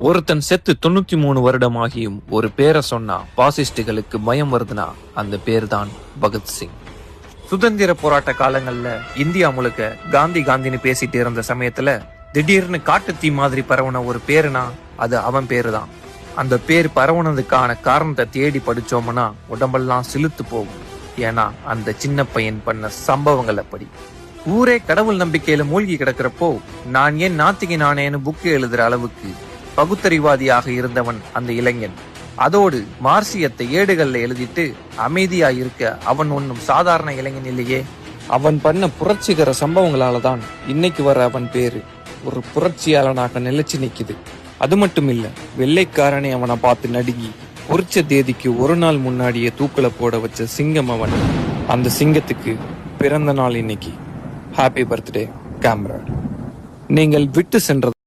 ஒருத்தன் செத்து தொண்ணூத்தி மூணு வருடமாகியும் ஒரு பேரை சொன்னா பாசிஸ்டுகளுக்கு பயம் வருதுன்னா அந்த பேர் தான் பகத்சிங் சுதந்திர போராட்ட காலங்கள்ல இந்தியா முழுக்க காந்தி காந்தின்னு பேசிட்டு இருந்த சமயத்துல திடீர்னு காட்டுத்தீ மாதிரி பரவன ஒரு பேருனா அது அவன் பேரு தான் அந்த பேர் பரவுனதுக்கான காரணத்தை தேடி படிச்சோம்னா உடம்பெல்லாம் சிலுத்து போகும். ஏன்னா அந்த சின்ன பையன் பண்ண சம்பவங்கள் அப்படி. ஊரே கடவுள் நம்பிக்கையில மூழ்கி கிடக்கிறப்போ நான் ஏன் நாத்திகை நானேன்னு புக்கு எழுதுற அளவுக்கு பகுத்தறிவாதியாக இருந்தவன் அந்த இளைஞன். அதோடு மார்சியத்தை ஏடுகள்ல எழுதிட்டு அமைதியா இருக்க அவன் ஒன்னும் சாதாரண இளைஞன் இல்லையே. அவன் பண்ண புரட்சிகர சம்பவங்களால தான் இன்னைக்கு வர அவன் பேரு ஒரு புரட்சியாளனாக நிலைச்சு நிக்குது. அது மட்டும் இல்ல வெள்ளைக்காரனை அவனை பார்த்து நடுங்கி பொறிச்ச தேதிக்கு ஒரு நாள் முன்னாடியே தூக்கல போட வச்ச சிங்கம் அவன். அந்த சிங்கத்துக்கு பிறந்த நாள் இன்னைக்கு. ஹாப்பி பர்த்டே கேமரா நீங்கள் விட்டு சென்ற